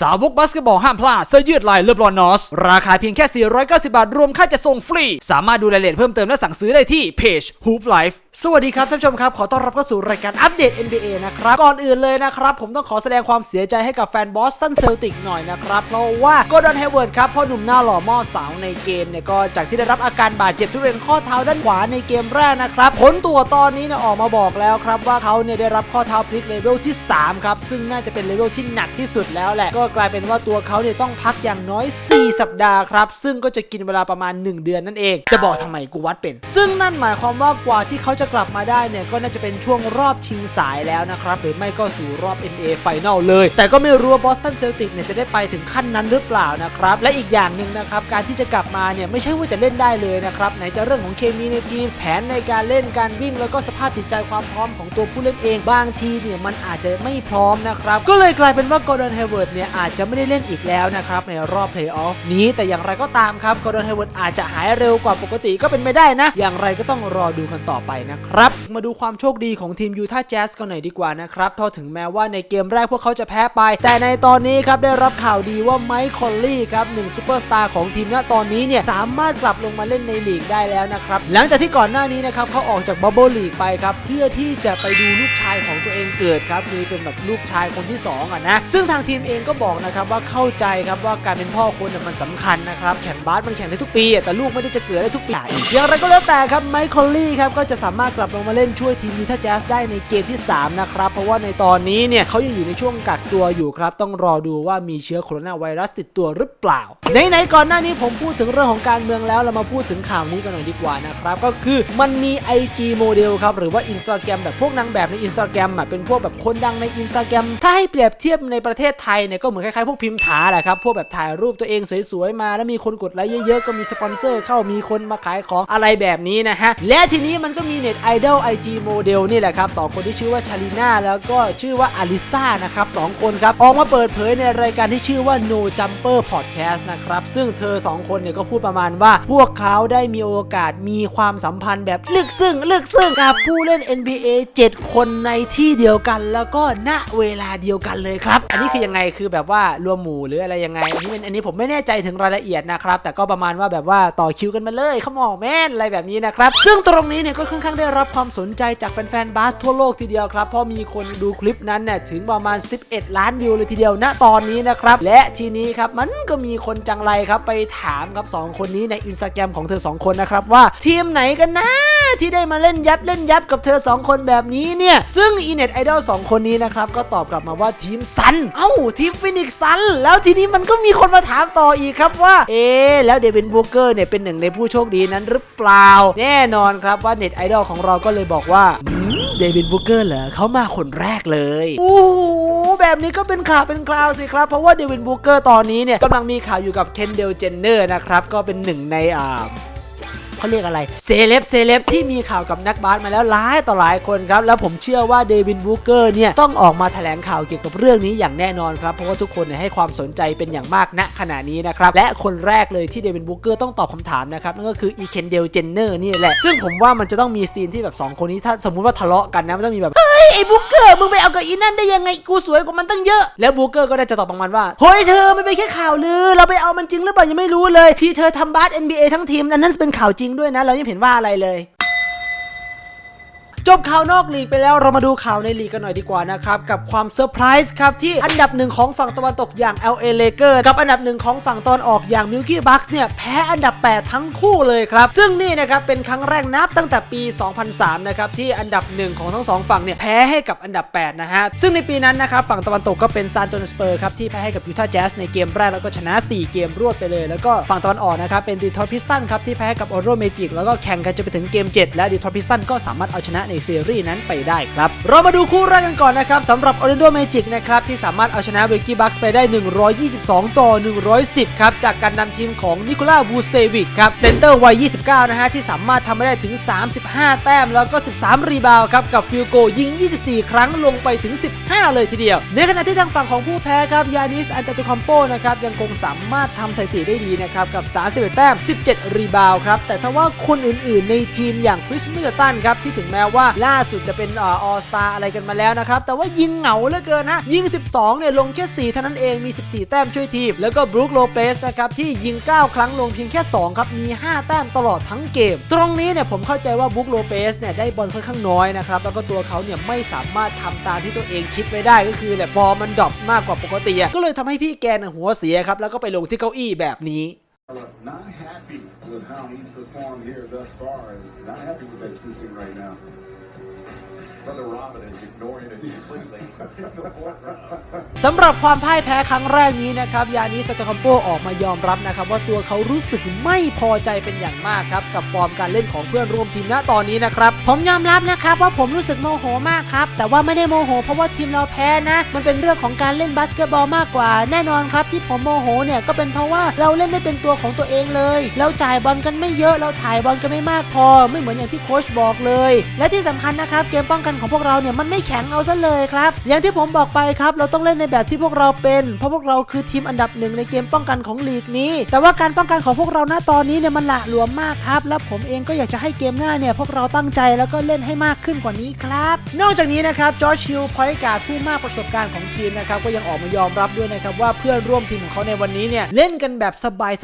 สาวกบาสเกตบอลห้ามพลาดเสื้อยืดลายเลบรอนนอส ราคาเพียงแค่ 490 บาท รวมค่าจะส่งฟรี สามารถดูรายละเอียดเพิ่มเติมและสั่งซื้อได้ที่เพจ Hoop Life สวัสดีครับท่านผู้ชมครับ ขอต้อนรับเข้าสู่รายการอัปเดต NBA นะครับ ก่อนอื่นเลยนะครับ ผมต้องขอแสดงความเสียใจให้กับแฟนบอสตันเซลติกหน่อยนะครับ เพราะว่าโกดอนเฮเวิร์ดครับพ่อหนุ่มหน้าหล่อหม้อสาวในเกมเนี่ยก็จากที่ได้รับอาการบาดเจ็บที่บริเวณข้อเท้าด้านขวาในเกมแรกนะครับผลตรวตอนนี้เนี่ยออกมาบอกแล้วครับว่าเขาเนี่ยได้รับข้อเท้าพลิกเลเวลที่สามครับซึ่งน่าจะเป็นเลเวลที่หนักที่สุดแล้วแหละก็กลายเป็นว่าตัวเขาเนี่ยต้องพักอย่างน้อย 4 สัปดาห์ครับ ซึ่งก็จะกินเวลาประมาณ 1 เดือนนั่นเอง จะบอกทำไมกูวัดเป็น ซึ่งนั่นหมายความว่ากว่าที่เขาจะกลับมาได้เนี่ยก็น่าจะเป็นช่วงรอบชิงสายแล้วนะครับหรือไม่ก็สู่รอบ NBA Final เลย แต่ก็ไม่รู้ว่าบอสตันเซลติกเนี่ยจะได้ไปถึงขั้นนั้นหรือเปล่านะครับและอีกอย่างหนึ่งนะครับการที่จะกลับมาเนี่ยไม่ใช่ว่าจะเล่นได้เลยนะครับไหนจะเรื่องของเคมีในทีมแผนในการเล่นการวิ่ง แล้วก็สภาพจิตใจความพร้อมของตัวผู้เล่นเองบางทีเนี่ยมันอาจจะไม่พร้อมนะครับก็เลยกลายเป็นว่ากอร์ดอนเฮเวิร์ดเนี่ยอาจจะไม่ได้เล่นอีกแล้วนะครับในรอบเพลย์ออฟนี้แต่อย่างไรก็ตามครับกอร์ดอนเฮเวิร์ดอาจจะหายเร็วกว่าปกติก็เป็นไม่ได้นะ อย่างไรก็ต้องรอดูกันต่อไปนะครับ มาดูความโชคดีของทีมยูทาห์แจ๊สกันหน่อยดีกว่านะครับเพราถึงแม้ว่าในเกมแรกพวกเขาจะแพ้ไป แต่ในตอนนี้ครับได้รับข่าวดีว่าไมค์คอลลี่ครับหนึ่งซูเปอร์สตาร์ของทีมณตอนนี้เนี่ยสามารถกลับลงมาเล่นในลีกได้แล้วนะครับหลังจากที่ก่อนหน้านี้นะครับเขาออกจากบับเบิลลีกไปครับเพื่อที่จะไปดูลูกชายของตัวเองเกิดครับคือเป็นแบบลูกชายคนที่สองอะนะซึ่งทางทีมเองก็บอกอกนะครับว่าเข้าใจครับว่าการเป็นพ่อคนมันสำคัญนะครับแข่งบาสมันแข่งได้ทุกปีแต่ลูกไม่ได้จะเกิดได้ทุกปีอย่างไรก็แล้วแต่ครับไมค์คอลลี่ครับก็จะสามารถกลับลงมาเล่นช่วยทีมยูทาห์แจ๊สได้ในเกมที่ 3 นะครับ เพราะว่าในตอนนี้เนี่ยเขายังอยู่ในช่วงกักตัวอยู่ครับ ต้องรอดูว่ามีเชื้อโคโรนาไวรัสติดตัวหรือเปล่าไหนๆก่อนหน้านี้ผมพูดถึงเรื่องของการเมืองแล้วเรามาพูดถึงข่าวนี้กันหน่อยดีกว่านะครับก็คือมันมี IG โมเดลครับหรือว่า Instagram แบบพวกนางแบบใน Instagram อะเป็นพวกแบบคนดังใน Instagram ถ้าให้เปรียบเทียบในประเทศไทยเนี่ยก็เหมือนคล้ายๆพวกพิมพ์ถาแหละครับ พวกแบบถ่ายรูปตัวเองสวยๆมา แล้วมีคนกดไลค์เยอะๆ ก็มีสปอนเซอร์เข้ามีคนมาขายของอะไรแบบนี้นะฮะ และทีนี้มันก็มีเน็ตไอดอล IG โมเดลนี่แหละครับสองคนที่ชื่อว่าชาลิน่าแล้วก็ชื่อว่าอลิซ่านะครับสองคนครับ ออกมาเปิดเผยในรายการที่ชื่อว่า No Jumper Podcast นะครับ ซึ่งเธอ 2 คนเนี่ยก็พูดประมาณว่า พวกเขาได้มีโอกาสมีความสัมพันธ์แบบลึกซึ้งลึกซึ้งกับผู้เล่น NBA 7 คนในที่เดียวกัน แล้วก็ณเวลาเดียวกันเลยครับ อันนี้คือยังไงคือแบบว่ารวมหมู่หรืออะไรยังไงอันนี้มันอันนี้ผมไม่แน่ใจถึงรายละเอียดนะครับ แต่ก็ประมาณว่าแบบว่าต่อคิวกันมาเลยขมอแม่นอะไรแบบนี้นะครับ ซึ่งตรงนี้เนี่ยก็ค่อนข้างได้รับความสนใจจากแฟนๆบาสทั่วโลกทีเดียวครับเพราะมีคนดูคลิปนั้นเนี่ยถึงประมาณ 11 ล้านวิวเลยทีเดียวณตอนนี้นะครับและทีนี้ครับมันก็มีคนจังไรครับไปถามครับสองคนนี้ในอินสตาแกรมของเธอสองคนนะครับว่าทีมไหนกันนะ ที่ได้มาเล่นยับเล่นยับกับเธอ 2 คนแบบนี้เนี่ย ซึ่งอีเน็ตไอดอล2คนนี้นะครับ ก็ตอบกลับมาว่าทีมซัน เอ้า ทีมฟินิกซัน แล้วทีนี้มันก็มีคนมาถามต่ออีกครับว่า เอ๊แล้วเดวินบูเกอร์เนี่ยเป็นหนึ่งในผู้โชคดีนั้นหรือเปล่า แน่นอนครับว่าเน็ตไอดอลของเราก็เลยบอกว่าเดวินบูเกอร์เหรอเขามาคนแรกเลยโอ้โหแบบนี้ก็เป็นข่าวเป็นคราวสิครับ เพราะว่าเดวินบูเกอร์ตอนนี้เนี่ยกำลังมีข่าวอยู่กับเคนเดลเจนเนอร์นะครับ ก็เป็นหนึ่งในอ่า เขาเรียกอะไรเซเลบเซเลบที่มีข่าวกับนักบาสมาแล้วหลายต่อหลายคนครับ แล้วผมเชื่อว่าเดวินบูเกอร์เนี่ยต้องออกมาแถลงข่าวเกี่ยวกับเรื่องนี้อย่างแน่นอนครับ เพราะว่าทุกคนให้ความสนใจเป็นอย่างมากณขณะนี้นะครับ และคนแรกเลยที่เดวินบูเกอร์ต้องตอบคำถามนะครับ นั่นก็คืออีเคนเดลเจนเนอร์นี่แหละ ซึ่งผมว่ามันจะต้องมีซีนที่แบบ 2 คนนี้ถ้าสมมุติว่าทะเลาะกันนะมันต้องมีแบบ เฮ้ย ไอ้บูเกอร์มึงไปเอากับอีนั่นได้ยังไงกูสวยกว่ามันตั้งเยอะ แล้วบูเกอร์ก็ได้จะตอบประมาณว่าเฮ้ยเธอมันเป็นแค่ข่าวลือเราไปเอามันจริงหรือเปล่ายังไม่รู้เลยที่เธอทำบาส NBA ทั้งทีมอันนั้นเป็นข่าวจริงริงด้วยนะ เรายังเห็นว่าอะไรเลย จบข่าวนอกลีกไปแล้วเรามาดูข่าวในลีกกันหน่อยดีกว่านะครับ กับความเซอร์ไพรส์ครับ ที่อันดับหนึ่งของฝั่งตะวันตกอย่าง LA Lakers กับอันดับหนึ่งของฝั่งตะวันออกอย่าง Milwaukee Bucks เนี่ย แพ้อันดับ 8 ทั้งคู่เลยครับ ซึ่งนี่นะครับ เป็นครั้งแรกนับตั้งแต่ปี 2003 นะครับ ที่อันดับหนึ่งของทั้งสองฝั่งเนี่ย แพ้ให้กับอันดับ 8 นะฮะ ซึ่งในปีนั้นนะครับฝั่งตะวันตกก็เป็นซานโตนสเปอร์ครับที่แพ้ให้กับยูทาห์แจ๊สในเกมแรกแล้วก็ชนะ 4 เกมรวดไปเลย แล้วก็ฝั่งตะวันออกนะครับเป็นดีทอร์พิสตันครับที่แพ้ให้กับโอโรเมจิกแล้วก็แข่งกันจนไปถึงเกม 7 และดีทอร์พิสตันก็สามารถเอาชนะในซีรีส์นั้นไปได้ครับ เรามาดูคู่แรกกันก่อนนะครับสำหรับ Orlando Magic นะครับที่สามารถเอาชนะเวกี้บัคส์ไปได้ 122 ต่อ 110 ครับ จากการนำทีมของนิโคล่าบูเซวิกครับเซนเตอร์วัย 29 นะฮะที่สามารถทำได้ถึง 35 แต้มแล้วก็ 13 รีบาวครับกับฟิลโกยิง 24 ครั้งลงไปถึง 15 เลยทีเดียว ในขณะที่ทางฝั่งของผู้แพ้ครับยานิสอันเตตุคอมโปนะครับยังคงสามารถทำสถิติได้ดีนะครับกับ 31 แต้ม 17 รีบาวครับแต่ถ้าว่าคนอื่นๆ ในทีมอย่างคริสมิลตันครับที่ถึงแม้ว่าว่าล่าสุดจะเป็นออสตาอะไรกันมาแล้วนะครับ แต่ว่ายิงเหงาเหลือเกินนะยิง 12เนี่ยลงแค่4เท่านั้นเองมี 14 แต้มช่วยทีม แล้วก็บรูคโลเปสนะครับที่ยิง 9 ครั้งลงเพียงแค่ 2 ครับ มี 5 แต้มตลอดทั้งเกม ตรงนี้เนี่ยผมเข้าใจว่าบรูคโลเปสเนี่ยได้บอลค่อนข้างน้อยนะครับ แล้วก็ตัวเขาเนี่ยไม่สามารถทำตามที่ตัวเองคิดไว้ได้ก็คือแบบฟอร์มมันดรอปมากกว่าปกติก็เลยทำให้พี่แกนหัวเสียครับแล้วก็ไปลงที่เก้าอี้แบบนี้ Not happy with how he's performed here thus far, not happy with that kissing right now. สำหรับความพ่ายแพ้ครั้งแรกนี้นะครับยานิสกาคัมโปออกมายอมรับนะครับ ว่าตัวเขารู้สึกไม่พอใจเป็นอย่างมากครับ กับฟอร์มการเล่นของเพื่อนร่วมทีมณตอนนี้นะครับ ผมยอมรับนะครับว่าผมรู้สึกโมโหมากครับ แต่ว่าไม่ได้โมโห เพราะว่าทีมเราแพ้นะ มันเป็นเรื่องของการเล่นบาสเกตบอลมากกว่า แน่นอนครับที่ผมโมโหเนี่ยก็เป็นเพราะว่าเราเล่นไม่เป็นตัวของตัวเองเลย เราจ่ายบอลกันไม่เยอะเราถ่ายบอลกันไม่มากพอ ไม่เหมือนอย่างที่โค้ชบอกเลย และที่สำคัญนะครับเกมป้องกันของพวกเราเนี่ยมันไม่แข็งเอาซะเลยครับ อย่างที่ผมบอกไปครับเราต้องเล่นในแบบที่พวกเราเป็น เพราะพวกเราคือทีมอันดับหนึ่งในเกมป้องกันของลีกนี้ แต่ว่าการป้องกันของพวกเราณตอนนี้เนี่ยมันหละหลวมมากครับ และผมเองก็อยากจะให้เกมหน้าเนี่ยพวกเราตั้งใจแล้วก็เล่นให้มากขึ้นกว่านี้ครับ นอกจากนี้นะครับจอร์จฮิลพอยต์การ์ดผู้มากประสบการณ์ของทีมนะครับก็ยังออกมายอมรับด้วยนะครับว่าเพื่อนร่วมทีมของเขาในวันนี้เนี่ยเล่นกันแบบ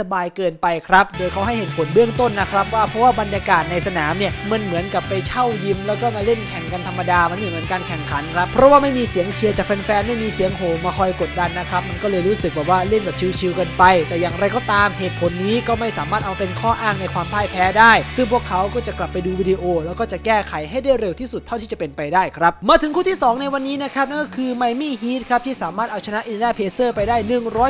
สบายๆเกินไปครับ โดยเขาให้เหตุผลเบื้องต้นนะครับว่าเพราะว่าบรรยากาศในสนามเนี่ยมันเหมือนกับไปเช่ายิมแล้วก็มาเล่นแข่งกันธรรมดามันไม่เหมือนการแข่งขันครับเพราะว่าไม่มีเสียงเชียร์จากแฟนๆไม่มีเสียงโหมาคอยกดดันนะครับมันก็เลยรู้สึกแบบว่าเล่นแบบชิลๆกันไป แต่อย่างไรก็ตามเหตุผลนี้ก็ไม่สามารถเอาเป็นข้ออ้างในความพ่ายแพ้ได้ ซึ่งพวกเขาก็จะกลับไปดูวิดีโอ แล้วก็จะแก้ไขให้ได้เร็วที่สุดเท่าที่จะเป็นไปได้ครับมาถึงคู่ที่ 2 ในวันนี้นะครับนั่นก็คือไมมี่ฮีทครับที่สามารถเอาชนะอินเดียเพเซอร์ไปได้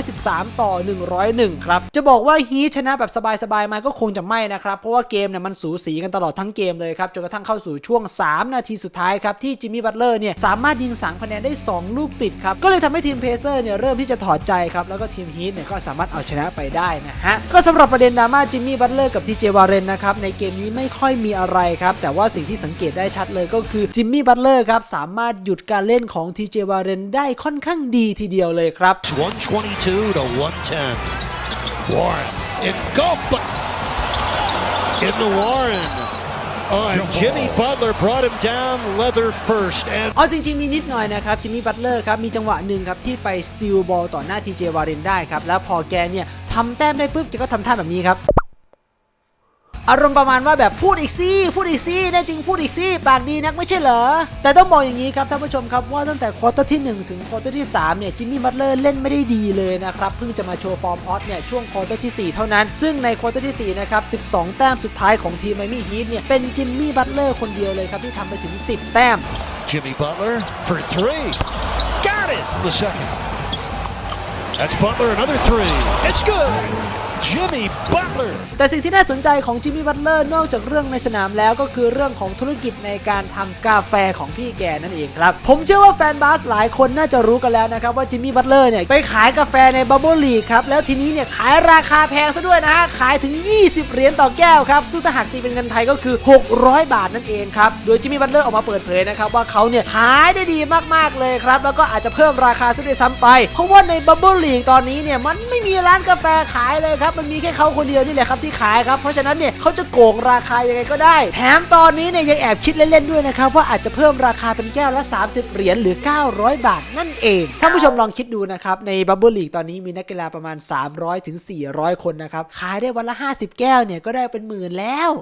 113 ต่อ 101 ครับจะบอกว่าฮีทชนะแบบสบายๆไหมาก็คงจะไม่นะครับเพราะว่าเกมเนี่ยมันสูสีกันตลอดทั้งเกมเลยครับจนกระทั่งเข้าสู่ช่วง 3 นาทีสุดท้ายครับที่จิมมี่บัตเลอร์เนี่ยสามารถยิงสามคะแนนได้ 2 ลูกติดครับ ก็เลยทำให้ทีมเพเซอร์เนี่ยเริ่มที่จะถอดใจครับ แล้วก็ทีมฮีทเนี่ยก็สามารถเอาชนะไปได้นะฮะ ก็สำหรับประเด็นดราม่าจิมมี่บัตเลอร์กับทีเจวาเรนนะครับ ในเกมนี้ไม่ค่อยมีอะไรครับ แต่ว่าสิ่งที่สังเกตได้ชัดเลยก็คือจิมมี่บัตเลอร์ครับสามารถหยุดการเล่นของทีเจวาเรนได้ค่อนข้างดีทีเดียวเลยครับ122 to 110. Warren engulfed, in the Warren. Oh, and Jimmy Butler brought him down leather first. And เอาจริง ๆ มีนิดหน่อยนะครับจิมมี่บัตเลอร์ครับ มีจังหวะหนึ่งครับ ที่ไปสติลบอลต่อหน้าทีเจวารินได้ครับ แล้วพอแกเนี่ยทำแต้มได้ปุ๊บแกก็ทำท่าแบบนี้ครับ อารมณ์ประมาณว่าแบบพูดอีกซี่พูดอีกซี่ได้จริงพูดอีกซี่ปากดีนักไม่ใช่เหรอ แต่ต้องบอกอย่างนี้ครับท่านผู้ชมครับว่าตั้งแต่ควอเตอร์ที่ 1 ถึงควอเตอร์ที่3เนี่ยจิมมี่บัตเลอร์เล่นไม่ได้ดีเลยนะครับเพิ่งจะมาโชว์ฟอร์มฮอตเนี่ยช่วงควอเตอร์ที่ 4 เท่านั้น ซึ่งในควอเตอร์ที่ 4 นะครับ 12 แต้มสุดท้ายของทีมไมมี่ฮีทเนี่ยเป็นจิมมี่บัตเลอร์คนเดียวเลยครับที่ทำไปถึง 10 แต้ม Jimmy Butler for three. Got it! The second. That's Butler, another three. It's good. Jimmy Butler. แต่สิ่งที่น่าสนใจของจิมมี่บัตเลอร์นอกจากเรื่องในสนามแล้วก็คือเรื่องของธุรกิจในการทำกาแฟของพี่แกนั่นเองครับ ผมเชื่อว่าแฟนบาสหลายคนน่าจะรู้กันแล้วนะครับว่าจิมมี่บัตเลอร์เนี่ยไปขายกาแฟในบับเบิลลีครับ แล้วทีนี้เนี่ยขายราคาแพงซะด้วยนะฮะ ขายถึง 20 เหรียญต่อแก้วครับซึ่งถ้าหากตีเป็นเงินไทยก็คือ 600 บาทนั่นเองครับ โดยจิมมี่บัตเลอร์ออกมาเปิดเผยนะครับว่าเขาเนี่ยขายได้ดีมากๆเลยครับแล้วก็อาจจะเพิ่มราคาซะด้วยซ้ำไป เพราะว่าในบับเบิลลีตอนนี้เนี่ยมันไม่มีร้านกาแฟขายเลยครับมันมีแค่เขาคนเดียวนี่แหละครับที่ขายครับเพราะฉะนั้นเนี่ยเขาจะโกงราคายังไงก็ได้ แถมตอนนี้เนี่ยยังแอบคิดเล่นๆด้วยนะครับว่าอาจจะเพิ่มราคาเป็นแก้วละ 30 เหรียญหรือ 900 บาทนั่นเองท่านผู้ชมลองคิดดูนะครับในบับเบิลลีกตอนนี้มีนักกีฬาประมาณ 300ถึง400 คนนะครับขายได้วันละ 50 แก้วเนี่ยก็ได้เป็นหมื่นแล้ว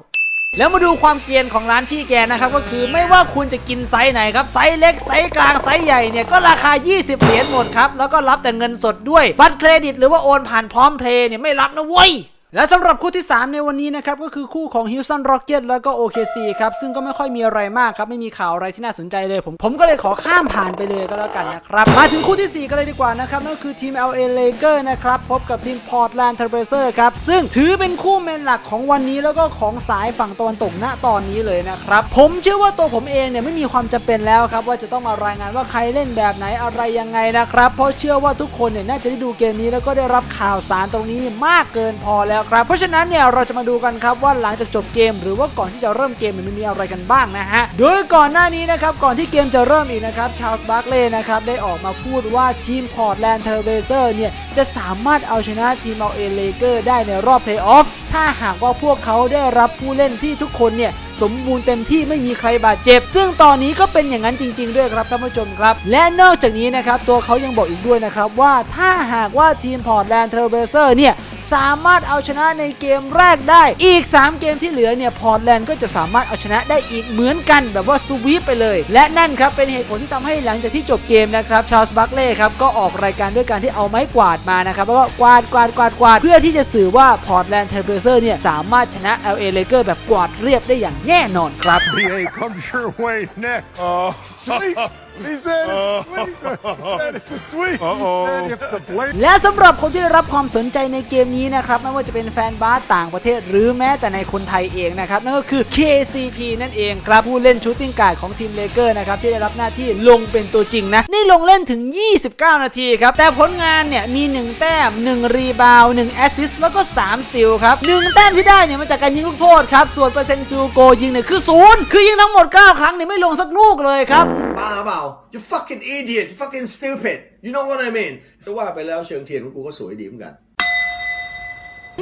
แล้วมาดูความเกรียนของร้านพี่แกนะครับก็คือไม่ว่าคุณจะกินไซส์ไหนครับไซส์เล็กไซส์กลางไซส์ใหญ่เนี่ยก็ราคา 20 เหรียญหมดครับแล้วก็รับแต่เงินสดด้วยบัตรเครดิต หรือว่าโอนผ่านพร้อมเพลย์เนี่ยไม่รับนะเว้ย และสำหรับคู่ที่ 3 ในวันนี้นะครับ ก็คือคู่ของ Houston Rockets แล้วก็ OKC ครับ ซึ่งก็ไม่ค่อยมีอะไรมากครับ ไม่มีข่าวอะไรที่น่าสนใจเลย ผมผมก็เลยขอข้ามผ่านไปเลยก็แล้วกันนะครับ มาถึงคู่ทีสี่ 4 กันเลยดีกว่านะครับ นั่นคือทีม LA Lakers นะครับ พบกับทีม Portland Trailblazers ครับ ซึ่งถือเป็นคู่เมนหลักของวันนี้แล้วก็ของสายฝั่งตะวันตกณตอนนี้เลยนะครับผมเชื่อว่าตัวผมเองเนี่ยไม่มีความจำเป็นแล้วครับว่าจะต้องมารายงานว่าใครเล่นแบบไหนอะไรยังไงนะครับเพราะเชื่อว่าทุกคนเนี่ยน่าจะได้ดูเกมนี้แล้วก็ได้รับข่าวสารตรงนี้มากเกินพอแล้วแล้วครับ เพราะฉะนั้นเนี่ยเราจะมาดูกันครับว่าหลังจากจบเกม หรือว่าก่อนที่จะเริ่มเกมมันมีอะไรกันบ้างนะฮะโดยก่อนหน้านี้นะครับก่อนที่เกมจะเริ่มอีกนะครับชาลส์บาร์เล่นะครับได้ออกมาพูดว่าทีมพอร์ตแลนด์เทอร์เบเซอร์เนี่ยจะสามารถเอาชนะทีมเอาเอเลเกอร์ได้ในรอบเพลย์ออฟถ้าหากว่าพวกเขาได้รับผู้เล่นที่ทุกคนเนี่ยสมบูรณ์เต็มที่ไม่มีใครบาดเจ็บ ซึ่งตอนนี้ก็เป็นอย่างนั้นจริง ๆ ด้วยครับท่านผู้ชมครับ และนอกจากนี้นะครับ ตัวเขายังบอกอีกด้วยนะครับว่าถ้าหากว่าทีมพอร์ตแลนด์เทอร์เบเซอร์เนี่ย สามารถเอาชนะในเกมแรกได้ อีก 3 เกมที่เหลือเนี่ยพอร์ตแลนด์ก็จะสามารถเอาชนะได้อีกเหมือนกัน แบบว่าสวีปไปเลย และนั่นครับเป็นเหตุผลที่ทำให้หลังจากที่จบเกมนะครับชาลส์บัคเล่ครับก็ออกรายการด้วยการที่เอาไม้กวาดมานะครับแล้วก็กวาดกวาดกวาดกวาดเพื่อที่จะสื่อว่าพอร์ตแลนด์เทอร์เบเซอร์เนี่ยสามารถชนะ LA Lakers แบบกวาดเรียบได้อย่างแน่นอนครับ NBA comes your way next. sweet. He said it's sweet. He said it's a sweet. Uh-oh. If the Blazers และสำหรับคนที่ได้รับความสนใจในเกมนี้นะครับไม่ว่าจะเป็นแฟนบาสต่างประเทศ หรือแม้แต่ในคนไทยเองนะครับนั่นก็คือ KCP นั่นเองครับผู้เล่นชูตติ้งการ์ดของทีมเลเกอร์นะครับที่ได้รับหน้าที่ลงเป็นตัวจริงนะนี่ลงเล่นถึง 29 นาทีครับ แต่ผลงานเนี่ยมี 1 แต้ม 1 รีบาว1แอสซิสต์แล้วก็ 3 สติลครับ 1 แต้มที่ได้เนี่ยมาจากการยิงลูกโทษครับ ส่วนเปอร์เซ็นต์ฟิลโกยิงเนี่ยคือศูนย์คือยิงทั้งหมด 9 ครั้งเนี่ยไม่ลงสักลูกเลยครับ บ้าเปล่า you fucking idiot you fucking stupid you know what I mean จะว่าไปแล้วเชิงเทียนของกูก็สวยดีเหมือนกัน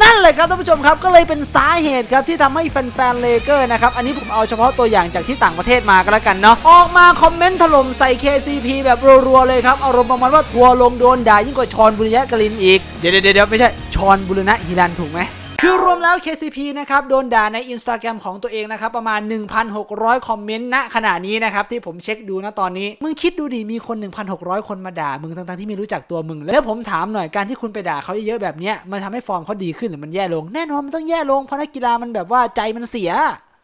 นั่นเลยครับท่านผู้ชมครับก็เลยเป็นสาเหตุครับที่ทำให้แฟนๆเลเกอร์นะครับ อันนี้ผมเอาเฉพาะตัวอย่างจากที่ต่างประเทศมาก็แล้วกันเนาะออกมาคอมเมนต์ถล่มใส่ KCP แบบรัวๆเลยครับอารมณ์ประมาณว่าทัวร์ลงโดนด่ายิ่งกว่าชอนบุรณะกลินอีก เดี๋ยวเดี๋ยวไม่ใช่ชอนบุรณะฮิรันถูกไหม คือรวมแล้ว KCP นะครับโดนด่าใน Instagram ของตัวเองนะครับประมาณ 1,600 คอมเมนต์ณขณะนี้นะครับที่ผมเช็คดูนะตอนนี้ มึงคิดดูดิมีคน 1,600 คนมาด่ามึงทั้งๆที่ไม่รู้จักตัวมึง แล้วผมถามหน่อยการที่คุณไปด่าเขาเยอะๆแบบเนี้ยมันทำให้ฟอร์มเขาดีขึ้นหรือมันแย่ลง แน่นอนมันต้องแย่ลงเพราะนักกีฬามันแบบว่าใจมันเสีย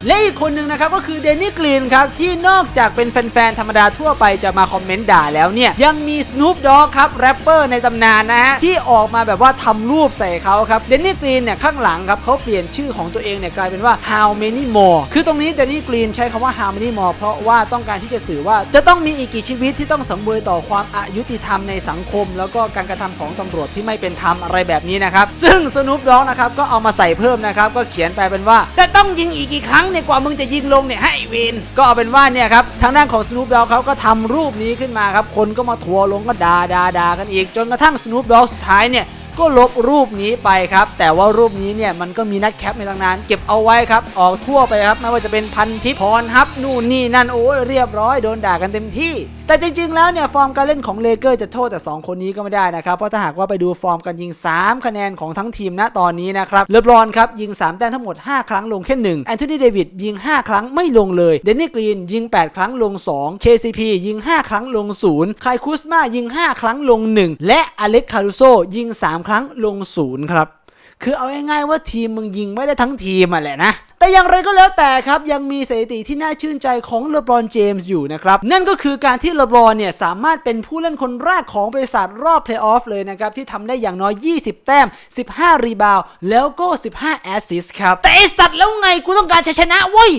และอีกคนหนึ่งนะครับก็คือเดนนี่กรีนครับที่นอกจากเป็นแฟนๆ ธรรมดาทั่วไปจะมาคอมเมนต์ด่าแล้วเนี่ย ยังมี Snoop Dogg ครับแรปเปอร์ในตำนานนะฮะ ที่ออกมาแบบว่าทำรูปใส่เขาครับเดนนี่กรีนเนี่ย ข้างหลังครับเขาเปลี่ยนชื่อของตัวเองเนี่ย กลายเป็นว่า how many more คือตรงนี้เดนนี่กรีนใช้คำว่า how many more เพราะว่าต้องการที่จะสื่อว่าจะต้องมีอีกกี่ชีวิตที่ต้องสังเวยต่อความอายุติธรรมในสังคม แล้วก็การกระทำของตำรวจที่ไม่เป็นธรรมอะไรแบบนี้นะครับซึ่ง Snoop Dogg นะครับก็เอามาใส่เพิ่มนะครับก็เขียนไปเป็นว่าแต่ต้องยิงอีกกี่ครั้งเนี่ยกว่ามึงจะยิงลงเนี่ยให้เวนก็เอาเป็นว่าเนี่ยครับทางด้านของสโนปดอกเขาก็ทำรูปนี้ขึ้นมาครับคนก็มาทัวลงก็ด่าด่าด่ากันอีก จนกระทั่งสโนปดอกสุดท้ายเนี่ยก็ลบรูปนี้ไปครับ แต่ว่ารูปนี้เนี่ยมันก็มีนัดแคปในทางนั้นเก็บเอาไว้ครับ ออกทั่วไปครับไม่ว่าจะเป็นพันทิปพรฮับนู่นนี่นั่นโอ้ยเรียบร้อยโดนด่ากันเต็มที่แต่จริงๆ แล้วเนี่ย ฟอร์มการเล่นของเลเกอร์จะโทษแต่ 2 คนนี้ก็ไม่ได้นะครับ เพราะถ้าหากว่าไปดูฟอร์มการยิง 3 คะแนนของทั้งทีมณตอนนี้นะครับเลบรอนครับ ยิง 3 แต้มทั้งหมด 5 ครั้งลงแค่1แอนโทนีเดวิดยิง 5 ครั้งไม่ลงเลยเดนนี่กรีนยิง 8 ครั้งลง 2 KCP ยิง 5 ครั้งลง 0 ไคคุสมายิง 5 ครั้งลง 1 และอเล็กคารุโซยิง 3 ครั้งลง 0 ครับ คือเอาง่ายๆว่าทีมมึงยิงไม่ได้ทั้งทีมอะแหละนะ แต่อย่างไรก็แล้วแต่ครับ ยังมีสถิติที่น่าชื่นใจของเลบรอนเจมส์อยู่นะครับ นั่นก็คือการที่เลบรอนเนี่ย สามารถเป็นผู้เล่นคนแรกของบริษัทรอบเพลย์ออฟเลยนะครับ ที่ทำได้อย่างน้อย 20 แต้ม 15 รีบาวแล้วก็ 15 แอสซิสต์ครับ แต่ไอสัตว์แล้วไงกูต้องการชัยชนะเว้ย